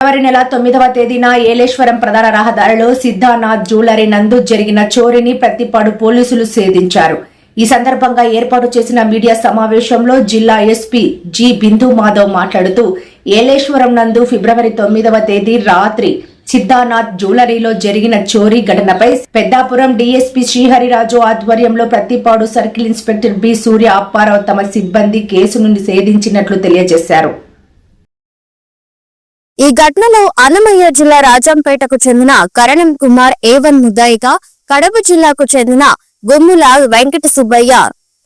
జనవరి నెల తొమ్మిదవ తేదీన ఏలేశ్వరం ప్రధాన రహదారిలో సిద్ధానాథ్ జ్యువెలరీ నందు జరిగిన చోరీని ప్రతిపాడు పోలీసులు సేధించారు ఈ సందర్భంగా ఏర్పాటు చేసిన మీడియా సమావేశంలో జిల్లా ఎస్పీ జి బిందు మాధవ్ మాట్లాడుతూ ఏలేశ్వరం నందు ఫిబ్రవరి తొమ్మిదవ తేదీ రాత్రి సిద్ధానాథ్ జ్యువెలరీలో జరిగిన చోరీ ఘటనపై పెద్దాపురం డీఎస్పీ శ్రీహరిరాజు ఆధ్వర్యంలో Prathipadu circle inspector B Surya Apparao తమ సిబ్బంది కేసు నుండి తెలియజేశారు. ఈ ఘటనలో అన్నమయ్య జిల్లా రాజంపేటకు చెందిన కరణం కుమార్ ఏవన్ ముద్దాయిగా కడప జిల్లాకు చెందిన గుమ్ముల వెంకట సుబ్బయ్య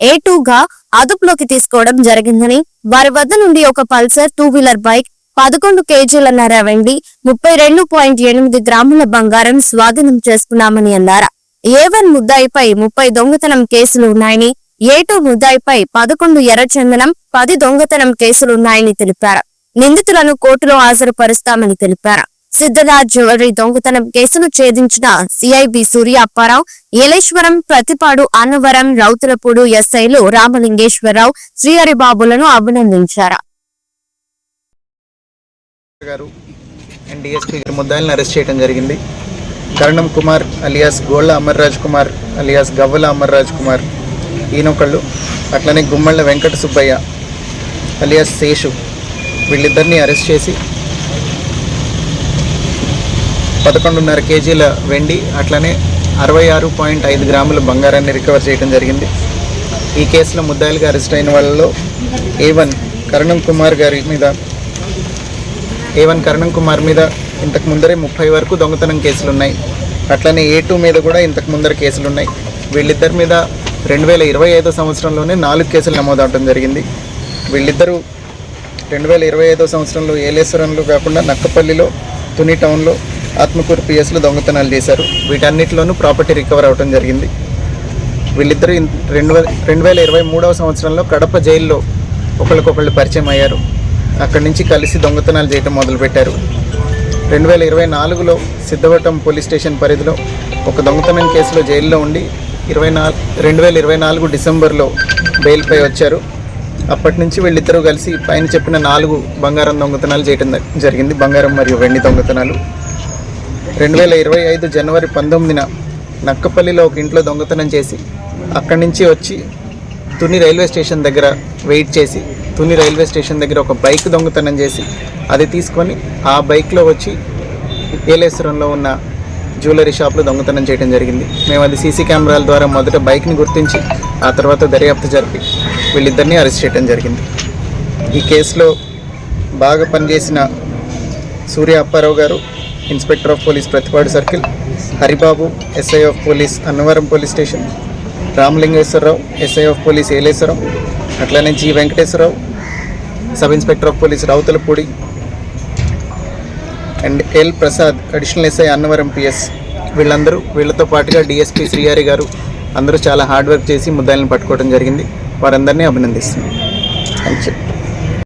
ఏ గా అదుపులోకి తీసుకోవడం జరిగిందని వారి వద్ద నుండి ఒక పల్సర్ టూ వీలర్ బైక్ పదకొండు కేజీలన్నర వెండి ముప్పై రెండు పాయింట్ ఎనిమిది గ్రాముల బంగారం స్వాధీనం చేసుకున్నామని అన్నారు. ఏవన్ ముద్దాయిపై ముప్పై దొంగతనం కేసులు ఉన్నాయని ఏ టూ ముద్దాయిపై పదకొండు ఎర్రచందనం పది దొంగతనం కేసులున్నాయని తెలిపారు. నిందితులను కోర్టులో హాజరుపరుస్తామని తెలిపారు. సిద్ధరాజ్ జ్యువెలరీ దొంగతనం కేసును ఛేదించిన సిఐబి సూర్య అప్పారావు ఏలేశ్వరం ప్రతిపాడు అన్నవరం రౌతులపూడు ఎస్ఐలు రామలింగేశ్వరరావు శ్రీహరిబాబులను అభినందించారు. ముద్దాయిలను అరెస్ట్ చేయడం జరిగింది. కరణం కుమార్ అలియాస్ గోళ్ళ అమర్రాజ్ కుమార్ అలియాస్ గవ్వల అమర్రాజ్ కుమార్ ఈయనొకళ్ళు అట్లనే గుమ్మళ్ళ వెంకట సుబ్బయ్య అలియాస్ శేషు వీళ్ళిద్దరిని అరెస్ట్ చేసి పదకొండున్నర కేజీల వెండి అట్లనే అరవై ఆరు పాయింట్ ఐదు గ్రాముల బంగారాన్ని రికవర్ చేయడం జరిగింది. ఈ కేసులో ముద్దాయిలుగా అరెస్ట్ అయిన వాళ్ళలో ఏ వన్ కరణం కుమార్ గారి మీద ఏ వన్ కరణం కుమార్ మీద ఇంతకు ముందరే ముప్పై వరకు దొంగతనం కేసులు ఉన్నాయి అట్లనే ఏ టూ మీద కూడా ఇంతకు ముందర కేసులు ఉన్నాయి వీళ్ళిద్దరి మీద రెండు వేల ఇరవై ఐదో సంవత్సరంలోనే నాలుగు కేసులు నమోదవడం జరిగింది. వీళ్ళిద్దరూ రెండు వేల ఇరవై ఐదో సంవత్సరంలో ఏలేశ్వరంలో కాకుండా నక్కపల్లిలో తుని టౌన్లో ఆత్మకూరు పిఎస్లో దొంగతనాలు చేశారు. వీటన్నిటిలోనూ ప్రాపర్టీ రికవర్ అవడం జరిగింది. వీళ్ళిద్దరూ రెండు వేల రెండు వేల ఇరవై మూడవ సంవత్సరంలో కడప జైల్లో ఒకరికొకళ్ళు పరిచయం అయ్యారు. అక్కడి నుంచి కలిసి దొంగతనాలు చేయటం మొదలుపెట్టారు. రెండు వేల ఇరవై నాలుగులో సిద్ధవటం పోలీస్ స్టేషన్ పరిధిలో ఒక దొంగతనం కేసులో జైల్లో ఉండి ఇరవై నాలుగు రెండు వేల ఇరవై నాలుగు డిసెంబర్లో బెయిల్పై వచ్చారు. అప్పటి నుంచి వీళ్ళిద్దరూ కలిసి పైన చెప్పిన నాలుగు బంగారం దొంగతనాలు చేయటం జరిగింది. బంగారం మరియు వెండి దొంగతనాలు. రెండు వేల ఇరవై ఐదు జనవరి పంతొమ్మిదిన నక్కపల్లిలో ఒక ఇంట్లో దొంగతనం చేసి అక్కడి నుంచి వచ్చి తుని రైల్వే స్టేషన్ దగ్గర వెయిట్ చేసి తుని రైల్వే స్టేషన్ దగ్గర ఒక బైక్ దొంగతనం చేసి అది తీసుకొని ఆ బైక్లో వచ్చి ఏలేశ్వరంలో ఉన్న జ్యువెలరీ షాప్లో దొంగతనం చేయడం జరిగింది. మేము అది సీసీ కెమెరాల ద్వారా మొదట బైక్ని గుర్తించి ఆ తర్వాత దర్యాప్తు జరిపి వీళ్ళిద్దరిని అరెస్ట్ చేయడం జరిగింది. ఈ కేసులో బాగా పనిచేసిన సూర్య అప్పారావు గారు inspector of police Prathipadu circle Haribabu SI of police Annavaram police station Ramalingeswararao SI of police Yeleswaram అట్లనే G Venkateswararao sub inspector of police Rowthulapudi and L Prasad additional SI Annavaram PS వీళ్ళందరూ వీళ్ళతో పాటుగా DSP Srihari గారు అందరూ చాలా hard work చేసి ముద్దాయిలను పట్టుకోవడం జరిగింది. వారందరినీ అభినందిస్తున్నాను. Thank you